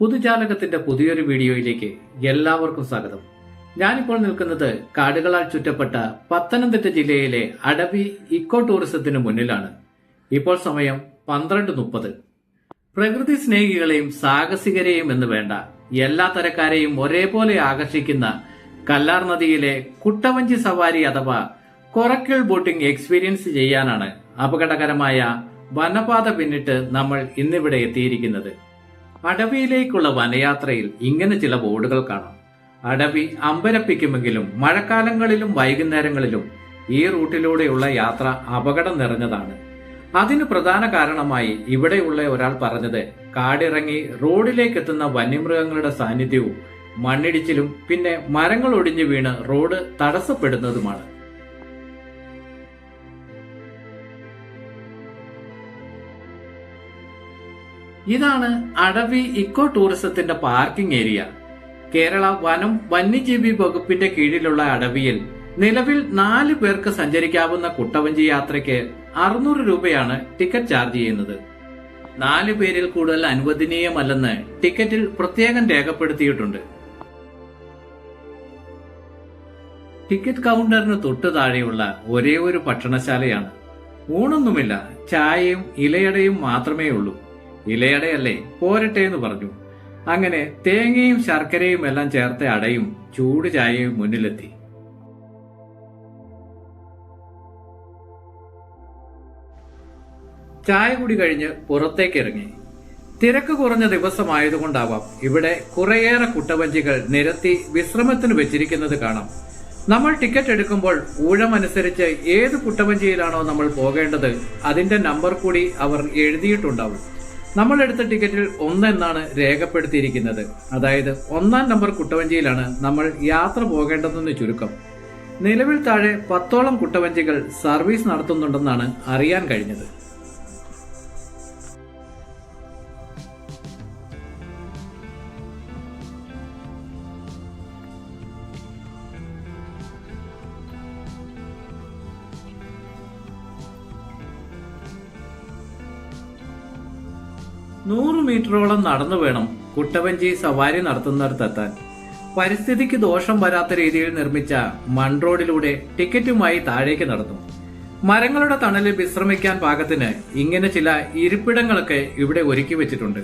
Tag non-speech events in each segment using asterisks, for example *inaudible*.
പുതുജാലകത്തിന്റെ പുതിയൊരു വീഡിയോയിലേക്ക് എല്ലാവർക്കും സ്വാഗതം. ഞാനിപ്പോൾ നിൽക്കുന്നത് കാടുകളാൽ ചുറ്റപ്പെട്ട പത്തനംതിട്ട ജില്ലയിലെ അടവി ഇക്കോ ടൂറിസത്തിന് മുന്നിലാണ്. ഇപ്പോൾ സമയം പന്ത്രണ്ട് മുപ്പത്. പ്രകൃതി സ്നേഹികളെയും സാഹസികരെയും എന്ന് വേണ്ട എല്ലാ തരക്കാരെയും ഒരേപോലെ ആകർഷിക്കുന്ന കല്ലാർ നദിയിലെ കുട്ടവഞ്ചി സവാരി അഥവാ കൊറക്കിൾ ബോട്ടിംഗ് എക്സ്പീരിയൻസ് ചെയ്യാനാണ് അപകടകരമായ വനപാത പിന്നിട്ട് നമ്മൾ ഇന്നിവിടെ എത്തിയിരിക്കുന്നത്. അടവിയിലേക്കുള്ള വനയാത്രയിൽ ഇങ്ങനെ ചില ബോർഡുകൾ കാണാം. അടവി അമ്പരപ്പിക്കുമെങ്കിലും മഴക്കാലങ്ങളിലും വൈകുന്നേരങ്ങളിലും ഈ റൂട്ടിലൂടെയുള്ള യാത്ര അപകടം നിറഞ്ഞതാണ്. അതിന് പ്രധാന കാരണമായി ഇവിടെയുള്ള ഒരാൾ പറഞ്ഞത് കാടിറങ്ങി റോഡിലേക്ക് എത്തുന്ന വന്യമൃഗങ്ങളുടെ സാന്നിധ്യവും മണ്ണിടിച്ചിലും പിന്നെ മരങ്ങൾ ഒടിഞ്ഞു വീണ് റോഡ് തടസ്സപ്പെടുന്നതുമാണ്. ഇതാണ് അടവി ഇക്കോ ടൂറിസത്തിന്റെ പാർക്കിംഗ് ഏരിയ. കേരള വനം വന്യജീവി വകുപ്പിന്റെ കീഴിലുള്ള അടവിയിൽ നിലവിൽ നാല് പേർക്ക് സഞ്ചരിക്കാവുന്ന കുട്ടവഞ്ചി യാത്രയ്ക്ക് അറുന്നൂറ് രൂപയാണ് ടിക്കറ്റ് ചാർജ് ചെയ്യുന്നത്. നാല് പേരിൽ കൂടുതൽ അനുവദനീയമല്ലെന്ന് ടിക്കറ്റിൽ പ്രത്യേകം രേഖപ്പെടുത്തിയിട്ടുണ്ട്. ടിക്കറ്റ് കൗണ്ടറിന് തൊട്ടു താഴെയുള്ള ഒരേ ഒരു ഭക്ഷണശാലയാണ്. ഊണൊന്നുമില്ല ചായയും ഇലയടയും മാത്രമേ ഉള്ളൂ ഇലയടയല്ലേ? പോരട്ടെ എന്ന് പറഞ്ഞു. അങ്ങനെ തേങ്ങയും ശർക്കരയും എല്ലാം ചേർത്ത അടയും ചൂട് ചായയും മുന്നിലെത്തി. ചായ കുടി കഴിഞ്ഞ് പുറത്തേക്ക് ഇറങ്ങി തിരക്ക് കുറഞ്ഞ ദിവസമായതുകൊണ്ടാവാം ഇവിടെ കുറേയേറെ കുട്ടവഞ്ചികൾ നിരത്തി വിശ്രമത്തിന് വെച്ചിരിക്കുന്നത് കാണാം. നമ്മൾ ടിക്കറ്റ് എടുക്കുമ്പോൾ ഊഴമനുസരിച്ച് ഏത് കുട്ടവഞ്ചിയിലാണോ നമ്മൾ പോകേണ്ടത് അതിന്റെ നമ്പർ കൂടി അവർ എഴുതിയിട്ടുണ്ടാവും. നമ്മൾ എടുത്ത ടിക്കറ്റിൽ ഒന്ന് എന്നാണ് രേഖപ്പെടുത്തിയിരിക്കുന്നത്. അതായത് ഒന്നാം നമ്പർ കുട്ടവഞ്ചിയിലാണ് നമ്മൾ യാത്ര പോകേണ്ടതെന്ന് ചുരുക്കം. നിലവിൽ താഴെ പത്തോളം കുട്ടവഞ്ചികൾ സർവീസ് നടത്തുന്നുണ്ടെന്നാണ് അറിയാൻ കഴിഞ്ഞത്. നൂറ് മീറ്ററോളം നടന്നു വേണം കുട്ടവഞ്ചി സവാരി നടത്തുന്നിടത്തെത്താൻ. പരിസ്ഥിതിക്ക് ദോഷം വരാത്ത രീതിയിൽ നിർമ്മിച്ച മൺറോഡിലൂടെ ടിക്കറ്റുമായി താഴേക്ക് നടന്നു. മരങ്ങളുടെ തണലിൽ വിശ്രമിക്കാൻ പാകത്തിന് ഇങ്ങനെ ചില ഇരിപ്പിടങ്ങളൊക്കെ ഇവിടെ ഒരുക്കി വെച്ചിട്ടുണ്ട്.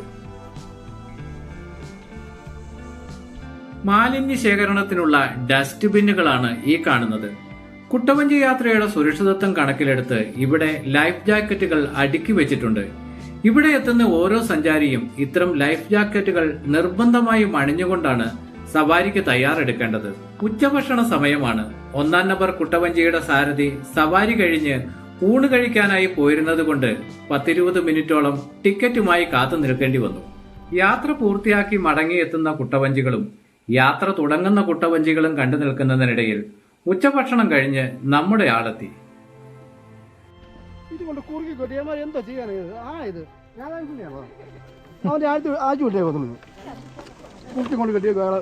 മാലിന്യ ശേഖരണത്തിനുള്ള ഡസ്റ്റ്ബിന്നുകളാണ് ഈ കാണുന്നത്. കുട്ടവഞ്ചി യാത്രയുടെ സുരക്ഷിതത്വം കണക്കിലെടുത്ത് ഇവിടെ ലൈഫ് ജാക്കറ്റുകൾ അടുക്കി വെച്ചിട്ടുണ്ട്. ഇവിടെ എത്തുന്ന ഓരോ സഞ്ചാരിയും ഇത്തരം ലൈഫ് ജാക്കറ്റുകൾ നിർബന്ധമായും അണിഞ്ഞുകൊണ്ടാണ് സവാരിക്ക് തയ്യാറെടുക്കേണ്ടത്. ഉച്ചഭക്ഷണ സമയമാണ്. ഒന്നാം നമ്പർ കുട്ടവഞ്ചിയുടെ സാരഥി സവാരി കഴിഞ്ഞ് ഊണ് കഴിക്കാനായി പോയിരുന്നത് കൊണ്ട് പത്തിരുപത് മിനിറ്റോളം ടിക്കറ്റുമായി കാത്തു നിൽക്കേണ്ടി വന്നു. യാത്ര പൂർത്തിയാക്കി മടങ്ങിയെത്തുന്ന കുട്ടവഞ്ചികളും യാത്ര തുടങ്ങുന്ന കുട്ടവഞ്ചികളും കണ്ടു നിൽക്കുന്നതിനിടയിൽ ഉച്ചഭക്ഷണം കഴിഞ്ഞ് നമ്മുടെ ആളെത്തി. ഇതുകൊണ്ട് കുറുക്കി കൊട്ടി. ഞാൻ എന്തോ ചെയ്യാനാ ഇത്? ആ ഇത് ഞാൻ തന്നെയാണോ? *laughs* അവന്റെ ആഴ്ച ആഴ്ച വിട്ടേ വന്നു കുട്ടി കൊണ്ട് കെട്ടിയ വേള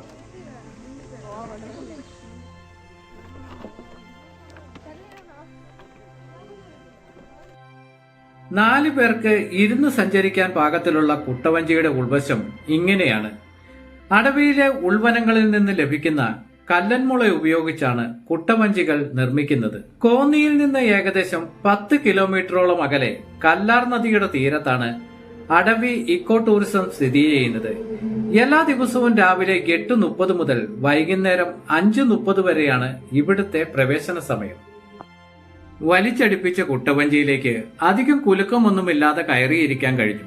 നാല് പേർക്ക് ഇരുന്ന് സഞ്ചരിക്കാൻ പാകത്തിലുള്ള കുട്ടവഞ്ചിയുടെ ഉൾവശം ഇങ്ങനെയാണ്. അടവിയിലെ ഉൾവനങ്ങളിൽ നിന്ന് ലഭിക്കുന്ന കല്ലൻമുള ഉപയോഗിച്ചാണ് കുട്ടമഞ്ചികൾ നിർമ്മിക്കുന്നത്. കോന്നിയിൽ നിന്ന് ഏകദേശം പത്ത് കിലോമീറ്ററോളം അകലെ കല്ലാർ നദിയുടെ തീരത്താണ് അടവി ഇക്കോ ടൂറിസം സ്ഥിതി ചെയ്യുന്നത്. എല്ലാ ദിവസവും രാവിലെ എട്ട് മുപ്പത് മുതൽ വൈകുന്നേരം അഞ്ച് മുപ്പത് വരെയാണ് ഇവിടുത്തെ പ്രവേശന സമയം. വലിച്ചടിപ്പിച്ച കുട്ടവഞ്ചിയിലേക്ക് അധികം കുലുക്കമൊന്നുമില്ലാതെ കയറിയിരിക്കാൻ കഴിഞ്ഞു.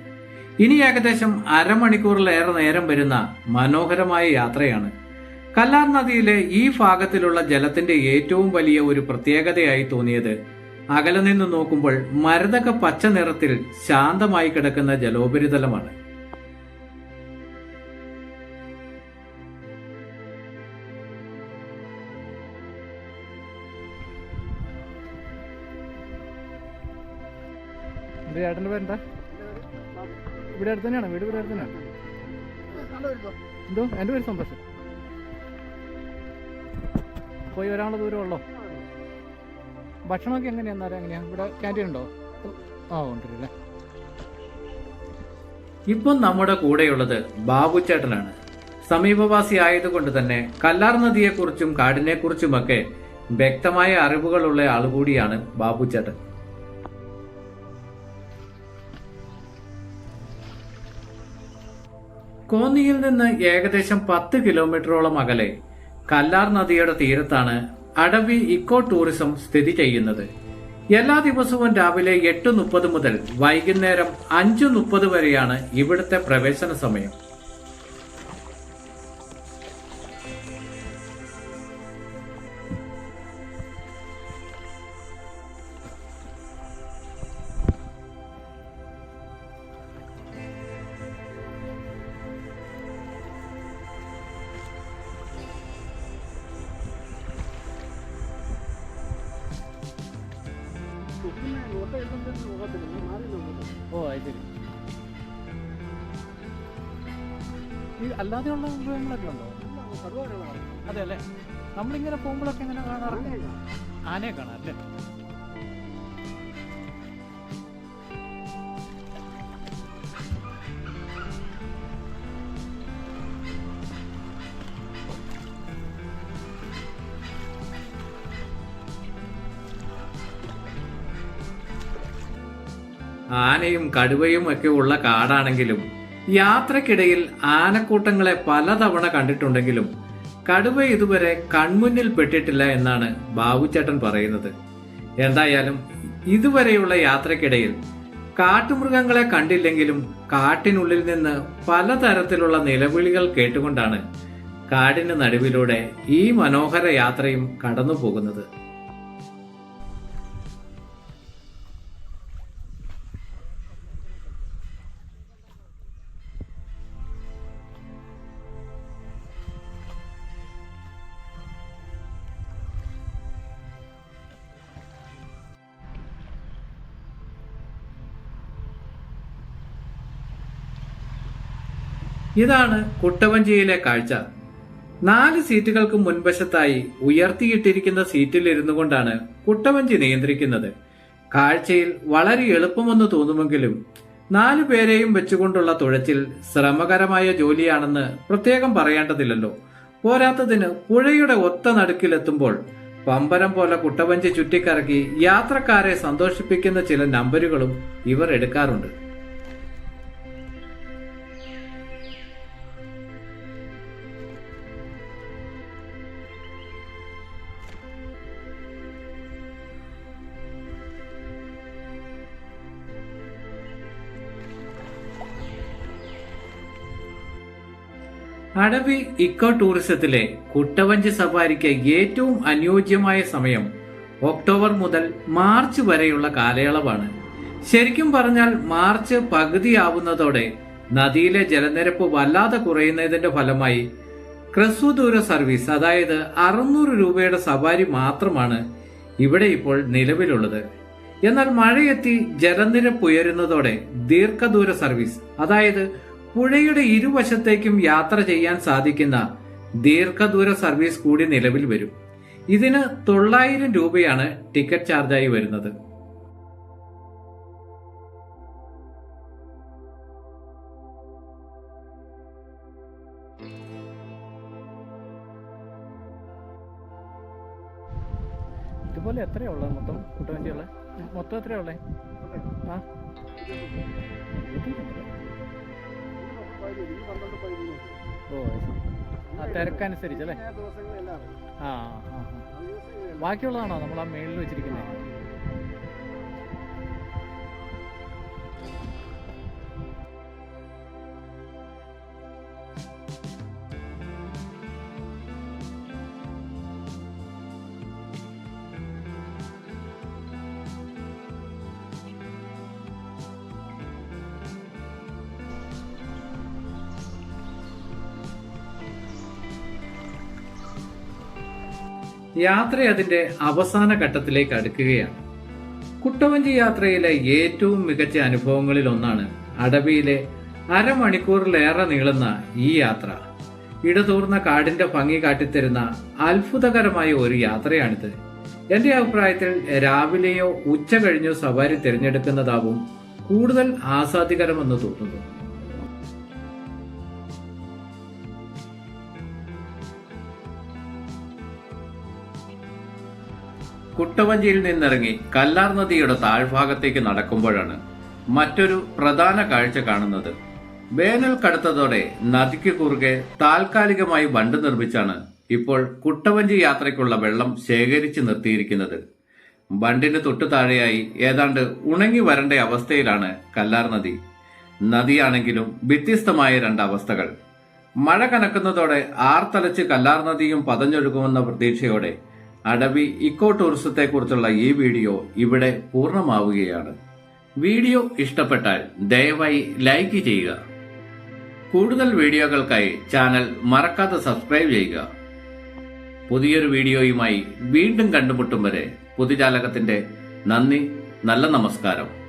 ഇനി ഏകദേശം അരമണിക്കൂറിലേറെ നേരം വരുന്ന മനോഹരമായ യാത്രയാണ് കല്ലാർ നദിയിലെ ഈ ഭാഗത്തിലുള്ള ജലത്തിന്റെ ഏറ്റവും വലിയ ഒരു പ്രത്യേകതയായി തോന്നിയത് അകലെ നിന്ന് നോക്കുമ്പോൾ മരതക പച്ച നിറത്തിൽ ശാന്തമായി കിടക്കുന്ന ജലോപരിതലമാണ്. ഇവിടെ അടുത്ത് വീട് ഇവിടെ എന്തോ? എന്റെ പേര് സന്തോഷം. പോയി വരാനുള്ള ദൂരം ഉള്ളോ? ഭക്ഷണമൊക്കെ എങ്ങനെയാ അറിയാം എങ്ങനെയാ? ഇവിടെ ക്യാന്റീൻ ഉണ്ടോ? ആ ഉണ്ടല്ലേ. ഇപ്പം നമ്മുടെ കൂടെയുള്ളത് ബാബുച്ചേട്ടനാണ് സമീപവാസി ആയതുകൊണ്ട് തന്നെ കല്ലാർ നദിയെക്കുറിച്ചും കാടിനെക്കുറിച്ചുമൊക്കെ വ്യക്തമായ അറിവുകളുള്ള ആൾ ആളുകൂടിയാണ് ബാബുച്ചേട്ടൻ കോന്നിയിൽ നിന്ന് ഏകദേശം പത്ത് കിലോമീറ്ററോളം അകലെ കല്ലാർ നദിയുടെ തീരത്താണ് അടവി ഇക്കോ ടൂറിസം സ്ഥിതി ചെയ്യുന്നത്. എല്ലാ ദിവസവും രാവിലെ എട്ട് മുപ്പത് മുതൽ വൈകുന്നേരം അഞ്ചു മുപ്പത് വരെയാണ് ഇവിടുത്തെ പ്രവേശന സമയം. ഓ അത് ശരി ഈ അല്ലാതെയുള്ള മൃഗങ്ങളൊക്കെ ഉണ്ടോ? അതെ അല്ലേ? നമ്മളിങ്ങനെ പോകുമ്പോഴൊക്കെ എങ്ങനെ കാണാറില്ല ആനയെ കാണാം അല്ലേ? ആനയും കടുവയും ഒക്കെ ഉള്ള കാടാണെങ്കിലും യാത്രക്കിടയിൽ ആനക്കൂട്ടങ്ങളെ പലതവണ കണ്ടിട്ടുണ്ടെങ്കിലും കടുവ ഇതുവരെ കൺമുന്നിൽ പെട്ടിട്ടില്ല എന്നാണ് ബാബുചേട്ടൻ പറയുന്നത്. എന്തായാലും ഇതുവരെയുള്ള യാത്രക്കിടയിൽ കാട്ടുമൃഗങ്ങളെ കണ്ടില്ലെങ്കിലും കാട്ടിനുള്ളിൽ നിന്ന് പലതരത്തിലുള്ള നിലവിളികൾ കേട്ടുകൊണ്ടാണ് കാടിന് നടുവിലൂടെ ഈ മനോഹര യാത്രയും കടന്നു പോകുന്നത് ഇതാണ് കുട്ടവഞ്ചിയിലെ കാഴ്ച. നാല് സീറ്റുകൾക്ക് മുൻവശത്തായി ഉയർത്തിയിട്ടിരിക്കുന്ന സീറ്റിൽ ഇരുന്നു കൊണ്ടാണ് കുട്ടവഞ്ചി നിയന്ത്രിക്കുന്നത്. കാഴ്ചയിൽ വളരെ എളുപ്പമെന്ന് തോന്നുമെങ്കിലും നാലു പേരെയും വെച്ചുകൊണ്ടുള്ള തുഴച്ചിൽ ശ്രമകരമായ ജോലിയാണെന്ന് പ്രത്യേകം പറയേണ്ടതില്ലല്ലോ. പോരാത്തതിന് പുഴയുടെ ഒത്ത നടുക്കിലെത്തുമ്പോൾ പമ്പരം പോലെ കുട്ടവഞ്ചി ചുറ്റിക്കറക്കി യാത്രക്കാരെ സന്തോഷിപ്പിക്കുന്ന ചില നമ്പരുകളും ഇവർ എടുക്കാറുണ്ട്. അടവി ഇക്കോ ടൂറിസത്തിലെ കുട്ടവഞ്ചി സഫാരിക്ക് ഏറ്റവും അനുയോജ്യമായ സമയം ഒക്ടോബർ മുതൽ മാർച്ച് വരെയുള്ള കാലയളവാണ്. ശരിക്കും പറഞ്ഞാൽ മാർച്ച് പകുതിയാവുന്നതോടെ നദിയിലെ ജലനിരപ്പ് വല്ലാതെ കുറയുന്നതിന്റെ ഫലമായി ക്രസ്വദൂര സർവീസ് അതായത് അറുന്നൂറ് രൂപയുടെ സവാരി മാത്രമാണ് ഇവിടെ ഇപ്പോൾ നിലവിലുള്ളത്. എന്നാൽ മഴയെത്തി ജലനിരപ്പ് ഉയരുന്നതോടെ ദീർഘദൂര സർവീസ് അതായത് പുഴയുടെ ഇരുവശത്തേക്കും യാത്ര ചെയ്യാൻ സാധിക്കുന്ന ദീർഘദൂര സർവീസ് കൂടി നിലവിൽ വരും. ഇതിന് തൊള്ളായിരം രൂപയാണ് ടിക്കറ്റ് ചാർജായി വരുന്നത്. ഇതുപോലെ എത്രയാ മൊത്തം മൊത്തം എത്രയാ ആ. ഓ ആ തിരക്കനുസരിച്ചല്ലേ ആ ആ. ബാക്കിയുള്ളതാണോ? നമ്മൾ ആ മേളിൽ വെച്ചിരിക്കുന്നത് യാത്ര അതിന്റെ അവസാന ഘട്ടത്തിലേക്ക് അടുക്കുകയാണ്. കുട്ടവഞ്ചി യാത്രയിലെ ഏറ്റവും മികച്ച അനുഭവങ്ങളിൽ ഒന്നാണ് അടവിയിലെ അരമണിക്കൂറിലേറെ നീളുന്ന ഈ യാത്ര. ഇടതൂർന്ന കാടിന്റെ ഭംഗി കാട്ടിത്തരുന്ന അത്ഭുതകരമായ ഒരു യാത്രയാണിത്. എന്റെ അഭിപ്രായത്തിൽ രാവിലെയോ ഉച്ച കഴിഞ്ഞോ സവാരി തിരഞ്ഞെടുക്കുന്നതാവും കൂടുതൽ ആസ്വാദികരമെന്ന് തോന്നുന്നു. കുട്ടവഞ്ചിയിൽ നിന്നിറങ്ങി കല്ലാർ നദിയുടെ താഴ്ഭാഗത്തേക്ക് നടക്കുമ്പോഴാണ് മറ്റൊരു പ്രധാന കാഴ്ച കാണുന്നത്. വേനൽ കടുത്തതോടെ നദിക്ക് കുറുകെ താൽക്കാലികമായി ബണ്ട് നിർമ്മിച്ചാണ് ഇപ്പോൾ കുട്ടവഞ്ചി യാത്രയ്ക്കുള്ള വെള്ളം ശേഖരിച്ച് നിർത്തിയിരിക്കുന്നത്. ബണ്ടിന് തൊട്ടു താഴെയായി ഏതാണ്ട് ഉണങ്ങി വരണ്ട അവസ്ഥയിലാണ് കല്ലാർ നദി. നദിയാണെങ്കിലും വ്യത്യസ്തമായ രണ്ട് അവസ്ഥകൾ. മഴ കനക്കുന്നതോടെ ആർത്തലച്ച് കല്ലാർ നദിയും പതഞ്ഞൊഴുകുമെന്ന പ്രതീക്ഷയോടെ അടവി ഇക്കോ ടൂറിസത്തെക്കുറിച്ചുള്ള ഈ വീഡിയോ ഇവിടെ പൂർണമാവുകയാണ്. വീഡിയോ ഇഷ്ടപ്പെട്ടാൽ ദയവായി ലൈക്ക് ചെയ്യുക. കൂടുതൽ വീഡിയോകൾക്കായി ചാനൽ മറക്കാതെ സബ്സ്ക്രൈബ് ചെയ്യുക. പുതിയൊരു വീഡിയോയുമായി വീണ്ടും കണ്ടുമുട്ടും വരെ പുതുജാലകത്തിന്റെ നന്ദി നല്ല നമസ്കാരം.